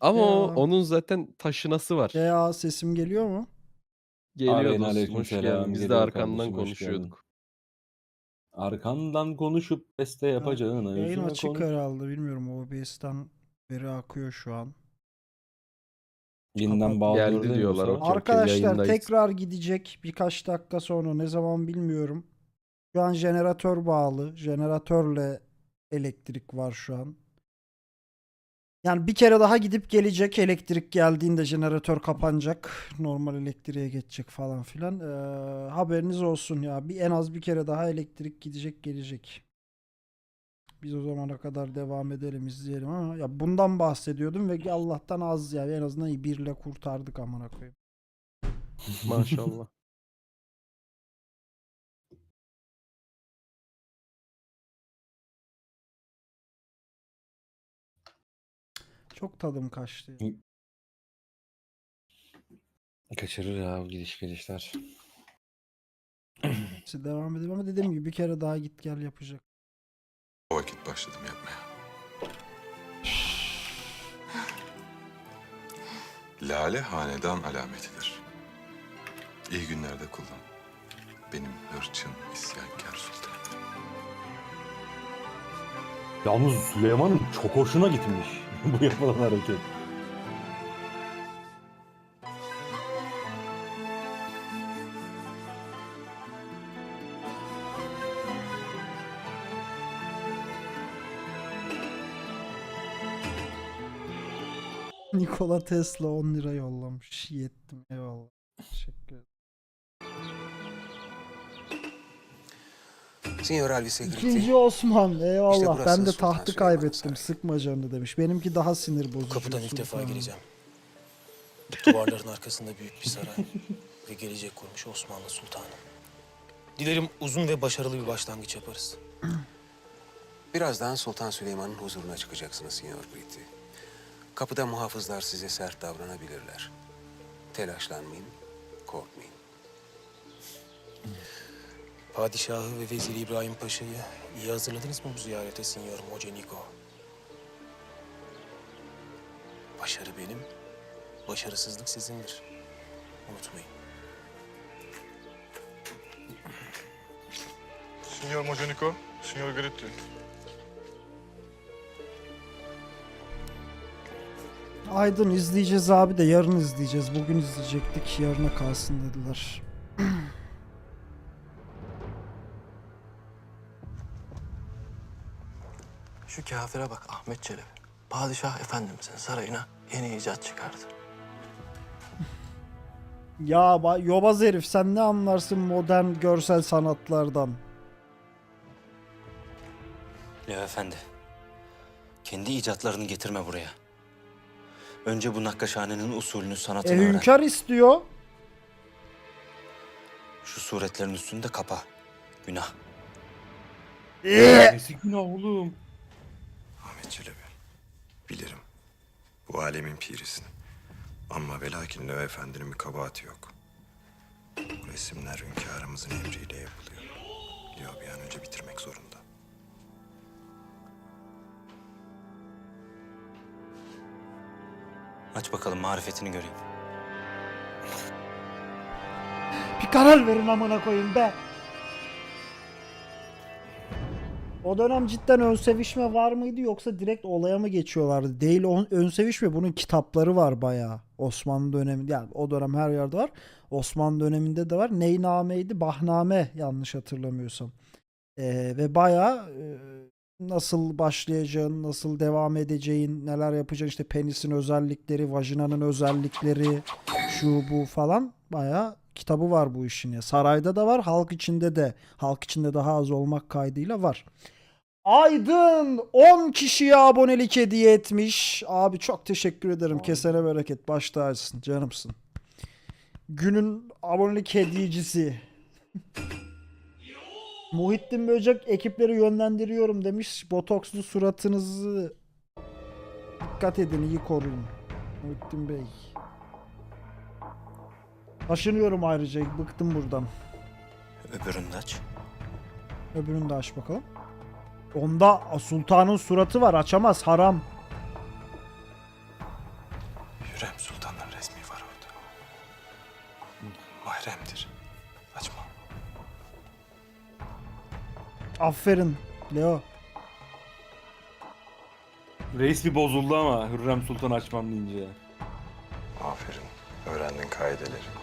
Ama o Ya. onun zaten taşınası var. Ya sesim geliyor mu? Geliyor Aleyküm dostum. Hoş aleykümselam, geldin. Biz de geliyor arkandan kardeşim, hoş geldin. konuşuyorduk. Arkandan konuşup beste yapacağına Yayın yüzüme açık konuş. herhalde bilmiyorum OBS'ten veri akıyor şu an. Yeniden Kapat. bağlıyor Geldi diyorlar, okey. Arkadaşlar yayındayız. tekrar gidecek birkaç dakika sonra ne zaman bilmiyorum. Şu an jeneratör bağlı. Jeneratörle elektrik var şu an. Yani bir kere daha gidip gelecek elektrik geldiğinde jeneratör kapanacak. Normal elektriğe geçecek falan filan. Ee, haberiniz olsun ya. Bir en az bir kere daha elektrik gidecek gelecek. Biz o zamana kadar devam edelim izleyelim ama ya bundan bahsediyordum ve Allah'tan az ya en azından birle kurtardık amına koyayım. Maşallah. Çok tadım kaçtı. ya. Kaçırır ya bu gidiş gelişler. Neyse, devam edelim ama dediğim gibi bir kere daha git gel yapacak. O vakit başladım yapmaya. Lale hanedan alametidir. İyi günlerde kullan. Benim hırçın isyankar sultan. Yalnız Süleyman'ın çok hoşuna gitmiş bu yapılan hareket. Nikola Tesla 10 lira yollamış. Yettim eyvallah. Teşekkür ederim. Signor Alvi Segreti. İkinci Osman eyvallah. burası ben de Sultan tahtı kaybettim. sarayı. Sıkma canını demiş. Benimki daha sinir bozucu. Kapıdan ilk defa Sultanım. gireceğim. Duvarların arkasında büyük bir saray ve gelecek kurmuş Osmanlı Sultanı. Dilerim uzun ve başarılı bir başlangıç yaparız. Birazdan Sultan Süleyman'ın huzuruna çıkacaksınız Signor Britti. Kapıda muhafızlar size sert davranabilirler. Telaşlanmayın, korkmayın. Padişahı ve Veziri İbrahim Paşa'yı iyi hazırladınız mı bu ziyarete Signor Mocenigo? Başarı benim, başarısızlık sizindir. Unutmayın. Signor Mocenico, Signor Gritti. Aydın izleyeceğiz abi de yarın izleyeceğiz. Bugün izleyecektik. Yarına kalsın dediler. Şu kafire bak Ahmet Çelebi. Padişah Efendimizin sarayına yeni icat çıkardı. Ya ba- yobaz herif sen ne anlarsın modern görsel sanatlardan? Leo Efendi. Kendi icatlarını getirme buraya. Önce bu nakkaşhanenin usulünü, E sanatını öğren. hünkâr istiyor. Şu suretlerin üstünde kapa. Günah. Nesi günah oğlum. Çelebi. Bilirim. Bu alemin pirisin. Ama ve lakin Leo Efendi'nin bir kabahati yok. Bu resimler hünkârımızın emriyle yapılıyor. Leo bir an önce bitirmek zorunda. Aç bakalım marifetini göreyim. Bir karar verin amına koyayım be. O dönem cidden ön sevişme var mıydı yoksa direkt olaya mı geçiyorlardı? Değil ön sevişme bunun kitapları var bayağı. Osmanlı döneminde yani o dönem her yerde var. Osmanlı döneminde de var. Neynameydi? Bahname yanlış hatırlamıyorsam. Ee, ve bayağı e, nasıl başlayacağın, nasıl devam edeceğin, neler yapacaksın işte penisin özellikleri, vajinanın özellikleri, şu bu falan bayağı kitabı var bu işin ya. Sarayda da var, halk içinde de. Halk içinde daha az olmak kaydıyla var. Aydın 10 kişiye abonelik hediye etmiş. Abi çok teşekkür ederim. Kesene bereket. Baş tacısın. Canımsın. Günün abonelik hediyecisi. Muhittin Böcek ekipleri yönlendiriyorum demiş. Botokslu suratınızı dikkat edin iyi koruyun. Muhittin Bey. Taşınıyorum ayrıca. Bıktım buradan. Öbürünü de aç. Öbürünü de aç bakalım. Onda sultanın suratı var. Açamaz. Haram. Hürrem Sultan'ın resmi var orada. Mahremdir. Açma. Aferin Leo. Reis bir bozuldu ama Hürrem Sultan açmam deyince. Aferin. Öğrendin kaideleri.